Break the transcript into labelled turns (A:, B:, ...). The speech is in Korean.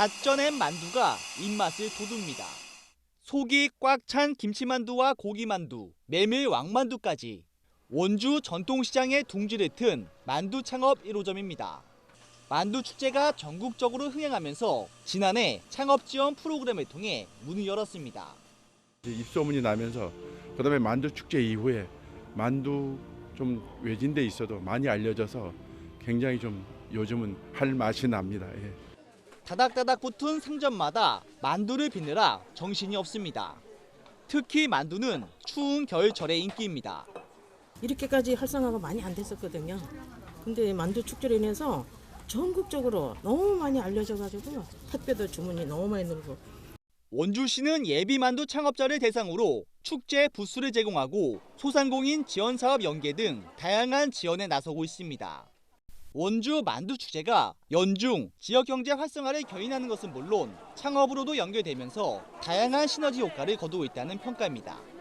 A: 갓 쪄낸 만두가 입맛을 돋웁니다. 속이 꽉 찬 김치만두와 고기만두, 메밀 왕만두까지 원주 전통시장의 둥지를 튼 만두 창업 1호점입니다. 만두 축제가 전국적으로 흥행하면서 지난해 창업 지원 프로그램을 통해 문을 열었습니다.
B: 입소문이 나면서 그다음에 만두 축제 이후에 만두 좀 외진데 있어도 많이 알려져서 굉장히 좀 요즘은 할 맛이 납니다. 예.
A: 다닥다닥 붙은 상점마다 만두를 빚느라 정신이 없습니다. 특히 만두는 추운 겨울철에 인기입니다.
C: 이렇게까지 활성화가 많이 안 됐었거든요. 근데 만두 축제로 인해서 전국적으로 너무 많이 알려져가지고 택배도 주문이 너무 많이 늘고
A: 원주시는 예비 만두 창업자를 대상으로 축제 부스를 제공하고 소상공인 지원 사업 연계 등 다양한 지원에 나서고 있습니다. 원주 만두 축제가 연중 지역 경제 활성화를 견인하는 것은 물론 창업으로도 연결되면서 다양한 시너지 효과를 거두고 있다는 평가입니다.